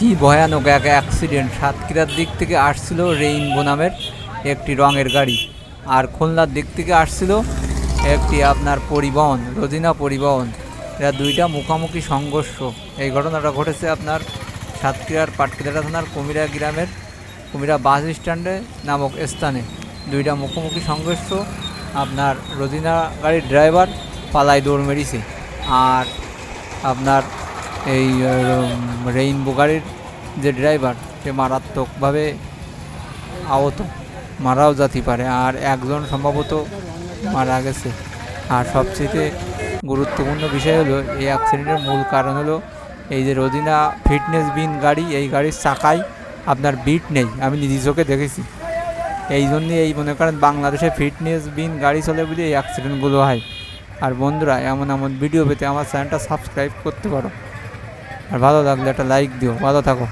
কি ভয়ানক এক অ্যাক্সিডেন্ট সাতক্ষীরার দিক থেকে আসছিল রেইনবো নামের একটি রঙের গাড়ি। আর খুলনার দিক থেকে আসছিল একটি আপনার পরিবহন, রোজিনা পরিবহন। এরা দুইটা মুখোমুখি সংঘর্ষ। এই ঘটনাটা ঘটেছে আপনার সাতক্ষীরার পাটকিদারা থানার কুমিরা গ্রামের কুমিরা বাস স্ট্যান্ডে নামক স্থানে। দুইটা মুখোমুখি সংঘর্ষ। আপনার রোজিনা গাড়ির ড্রাইভার পালায় দৌড় মেরিছে। আর আপনার এই রেইনবো গাড়ির যে ড্রাইভার সে মারাত্মকভাবে আহত। মারাও যেতে পারে। আর একজন সম্ভবত মারা গেছে। আর সবচেয়ে গুরুত্বপূর্ণ বিষয় হলো, এই অ্যাক্সিডেন্টের মূল কারণ হলো, এই যে রোজিনা ফিটনেস বিন গাড়ি, এই গাড়ির চাকায় আপনার বিট নেই। আমি নিজে চোখে দেখেছি। এই জন্যে এই মনে করেন বাংলাদেশে ফিটনেস বিন গাড়ি চলে বলে এই অ্যাক্সিডেন্টগুলো হয়। আর বন্ধুরা, এমন এমন ভিডিও পেতে আমার চ্যানেলটা সাবস্ক্রাইব করতে পারো। আর ভালো লাগলে একটা লাইক দিও ভালো থাকো।